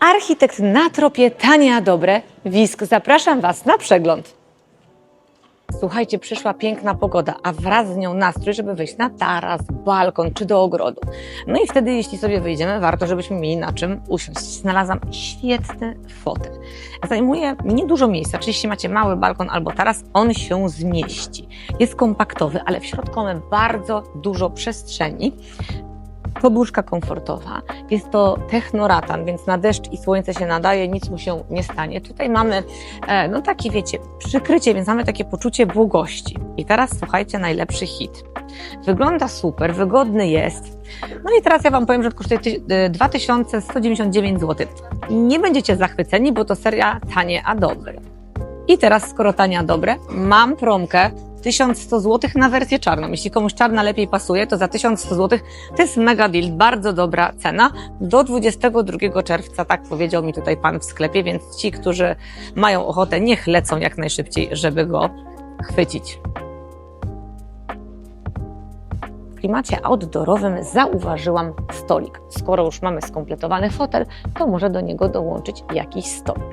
Architekt na tropie tanie a dobre. Wisk, zapraszam Was na przegląd. Słuchajcie, przyszła piękna pogoda, a wraz z nią nastrój, żeby wyjść na taras, balkon czy do ogrodu. No i wtedy, jeśli sobie wyjdziemy, warto, żebyśmy mieli na czym usiąść. Znalazłam świetny fotel. Zajmuje niedużo miejsca, czyli jeśli macie mały balkon albo taras, on się zmieści. Jest kompaktowy, ale w środku mamy bardzo dużo przestrzeni. Poduszka komfortowa. Jest to technoratan, więc na deszcz i słońce się nadaje, nic mu się nie stanie. Tutaj mamy, e, no takie wiecie, przykrycie, więc mamy takie poczucie błogości. I teraz słuchajcie, najlepszy hit. Wygląda super, wygodny jest. No i teraz ja Wam powiem, że kosztuje ty- e, 2199 zł. Nie będziecie zachwyceni, bo to seria tanie, a dobre. I teraz, skoro tanie, a dobre, mam promkę 1100 zł na wersję czarną. Jeśli komuś czarna lepiej pasuje, to za 1100 zł to jest mega deal, bardzo dobra cena. Do 22 czerwca, tak powiedział mi tutaj pan w sklepie, więc ci, którzy mają ochotę, niech lecą jak najszybciej, żeby go chwycić. Klimacie outdoorowym zauważyłam stolik. Skoro już mamy skompletowany fotel, to może do niego dołączyć jakiś stolik.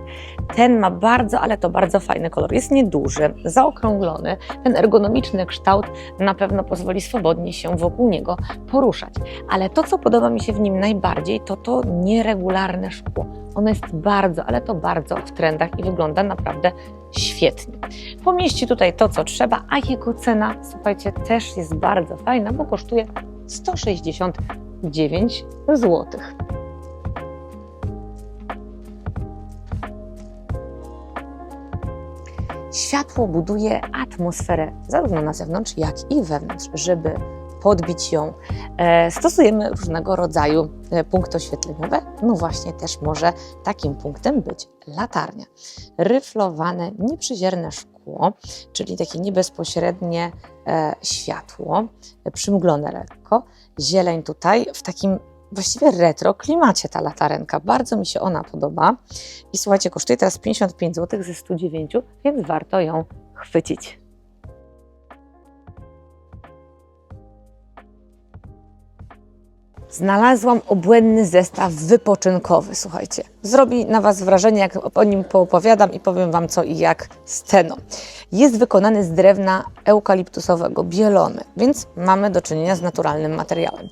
Ten ma bardzo, ale to bardzo fajny kolor. Jest nieduży, zaokrąglony. Ten ergonomiczny kształt na pewno pozwoli swobodnie się wokół niego poruszać. Ale to, co podoba mi się w nim najbardziej, to to nieregularne szkło. Ono jest bardzo, ale to bardzo w trendach i wygląda naprawdę świetnie. Pomieści tutaj to, co trzeba, a jego cena, słuchajcie, też jest bardzo fajna, bo kosztuje 169 złotych. Światło buduje atmosferę zarówno na zewnątrz, jak i wewnątrz. Żeby podbić ją, e, stosujemy różnego rodzaju punkty oświetleniowe. No właśnie, też może takim punktem być latarnia. Ryflowane, nieprzyzierne szkło, czyli takie niebezpośrednie e, światło, e, przymglone lekko. Zieleń tutaj w takim właściwie retro klimacie ta latarenka. Bardzo mi się ona podoba. I słuchajcie, kosztuje teraz 55 zł ze 109, więc warto ją chwycić. Znalazłam obłędny zestaw wypoczynkowy, słuchajcie. Zrobi na Was wrażenie, jak o nim poopowiadam i powiem Wam co i jak z ceną. Jest wykonany z drewna eukaliptusowego, bielony, więc mamy do czynienia z naturalnym materiałem.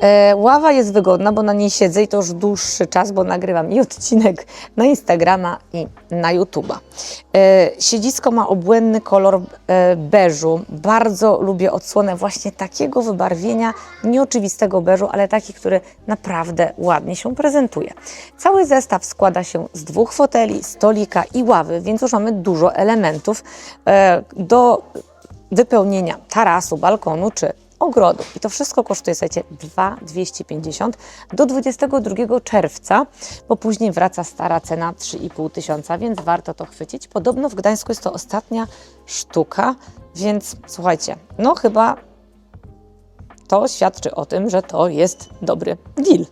E, ława jest wygodna, bo na niej siedzę i to już dłuższy czas, bo nagrywam i odcinek na Instagrama i na YouTube'a. E, siedzisko ma obłędny kolor e, beżu. Bardzo lubię odsłonę właśnie takiego wybarwienia, nieoczywistego beżu, ale taki, który naprawdę ładnie się prezentuje. Cały zestaw składa się z dwóch foteli, stolika i ławy, więc już mamy dużo elementów e, do wypełnienia tarasu, balkonu czy ogrodu. I to wszystko kosztuje, słuchajcie, 2,250 do 22 czerwca, bo później wraca stara cena 3,5 tysiąca, więc warto to chwycić. Podobno w Gdańsku jest to ostatnia sztuka, więc słuchajcie, no chyba to świadczy o tym, że to jest dobry deal.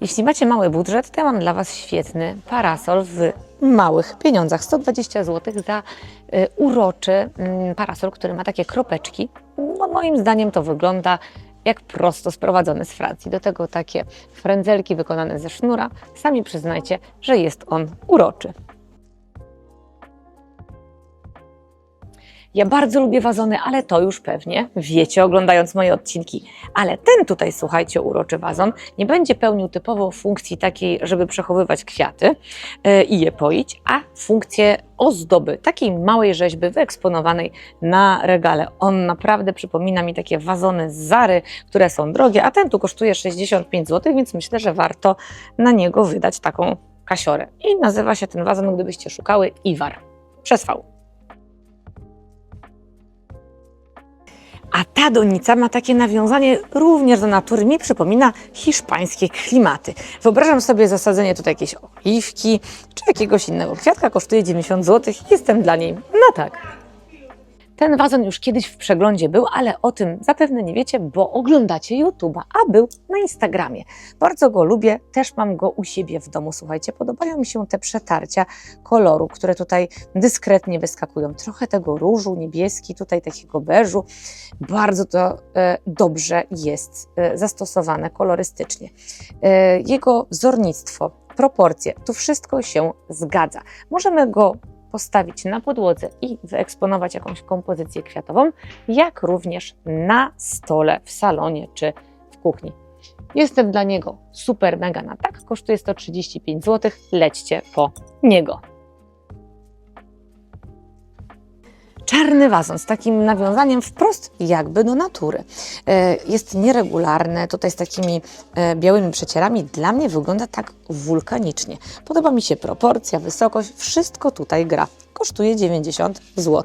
Jeśli macie mały budżet, to ja mam dla Was świetny parasol w małych pieniądzach. 120 zł za y, uroczy mm, parasol, który ma takie kropeczki. No, moim zdaniem to wygląda jak prosto sprowadzony z Francji. Do tego takie frędzelki wykonane ze sznura. Sami przyznajcie, że jest on uroczy. Ja bardzo lubię wazony, ale to już pewnie wiecie, oglądając moje odcinki. Ale ten tutaj, słuchajcie, uroczy wazon nie będzie pełnił typowo funkcji takiej, żeby przechowywać kwiaty yy, i je poić, a funkcję ozdoby, takiej małej rzeźby wyeksponowanej na regale. On naprawdę przypomina mi takie wazony z Zary, które są drogie, a ten tu kosztuje 65 zł, więc myślę, że warto na niego wydać taką kasiorę. I nazywa się ten wazon, gdybyście szukały, Iwar. Przez V. A ta donica ma takie nawiązanie również do natury. Mi przypomina hiszpańskie klimaty. Wyobrażam sobie zasadzenie tutaj jakiejś oliwki czy jakiegoś innego kwiatka. Kosztuje 90 zł. Jestem dla niej na tak. Ten wazon już kiedyś w przeglądzie był, ale o tym zapewne nie wiecie, bo oglądacie YouTube'a, a był na Instagramie. Bardzo go lubię, też mam go u siebie w domu. Słuchajcie, podobają mi się te przetarcia koloru, które tutaj dyskretnie wyskakują. Trochę tego różu, niebieski, tutaj takiego beżu. Bardzo to e, dobrze jest e, zastosowane kolorystycznie. E, jego wzornictwo, proporcje, tu wszystko się zgadza. Możemy go postawić na podłodze i wyeksponować jakąś kompozycję kwiatową, jak również na stole w salonie czy w kuchni. Jestem dla niego super mega na tak, kosztuje 135 zł, lećcie po niego. Czarny wazon z takim nawiązaniem wprost jakby do natury. E, Jest nieregularny, tutaj z takimi e, białymi przecierami. Dla mnie wygląda tak wulkanicznie. Podoba mi się proporcja, wysokość, wszystko tutaj gra. Kosztuje 90 zł.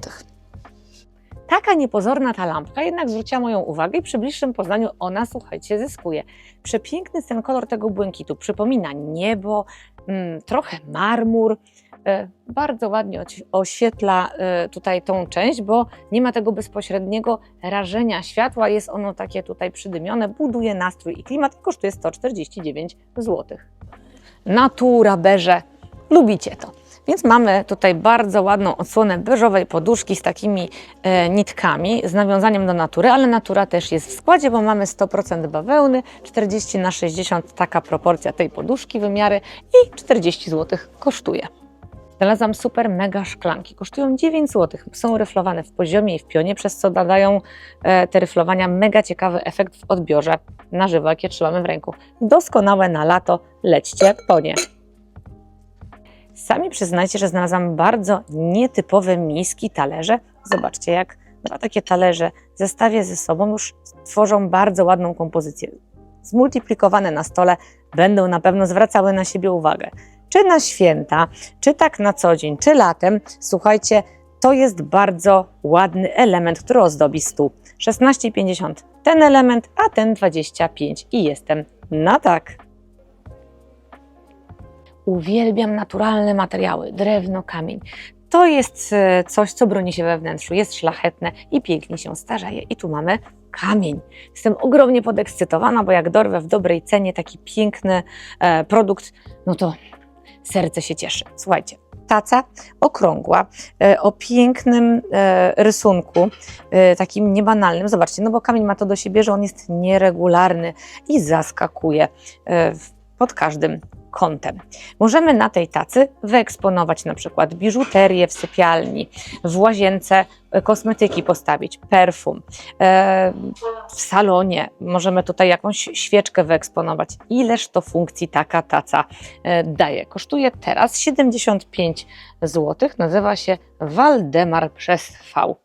Taka niepozorna ta lampka jednak zwróciła moją uwagę i przy bliższym poznaniu ona, słuchajcie, zyskuje. Przepiękny jest ten kolor tego błękitu. Przypomina niebo, mm, trochę marmur. E, Bardzo ładnie oś- oświetla e, tutaj tą część, bo nie ma tego bezpośredniego rażenia światła. Jest ono takie tutaj przydymione, buduje nastrój i klimat i kosztuje 149 zł. Natura, beże, lubicie to. Więc mamy tutaj bardzo ładną odsłonę beżowej poduszki z takimi e, nitkami, z nawiązaniem do natury, ale natura też jest w składzie, bo mamy 100% bawełny, 40 na 60 taka proporcja tej poduszki, wymiary i 40 zł kosztuje. Znalazłam super mega szklanki. Kosztują 9 zł. Są ryflowane w poziomie i w pionie, przez co nadają e, te ryflowania mega ciekawy efekt w odbiorze na żywo, jakie trzymamy w ręku. Doskonałe na lato. Lećcie po nie. Sami przyznajcie, że znalazłam bardzo nietypowe miski, talerze. Zobaczcie, jak dwa takie talerze zestawię ze sobą już tworzą bardzo ładną kompozycję. Zmultiplikowane na stole będą na pewno zwracały na siebie uwagę. Czy na święta, czy tak na co dzień, czy latem, słuchajcie, to jest bardzo ładny element, który ozdobi stół. 16,50 ten element, a ten 25 i jestem na tak. Uwielbiam naturalne materiały, drewno, kamień. To jest e, coś, co broni się we wnętrzu, jest szlachetne i pięknie się starzeje. I tu mamy kamień. Jestem ogromnie podekscytowana, bo jak dorwę w dobrej cenie taki piękny e, produkt, no to serce się cieszy. Słuchajcie, taca okrągła, e, o pięknym e, rysunku, e, takim niebanalnym. Zobaczcie, no bo kamień ma to do siebie, że on jest nieregularny i zaskakuje w- pod każdym kątem. Możemy na tej tacy wyeksponować na przykład biżuterię w sypialni, w łazience e, kosmetyki postawić, perfum, e, w salonie możemy tutaj jakąś świeczkę wyeksponować. Ileż to funkcji taka taca e, daje. Kosztuje teraz 75 zł, nazywa się Waldemar przez V.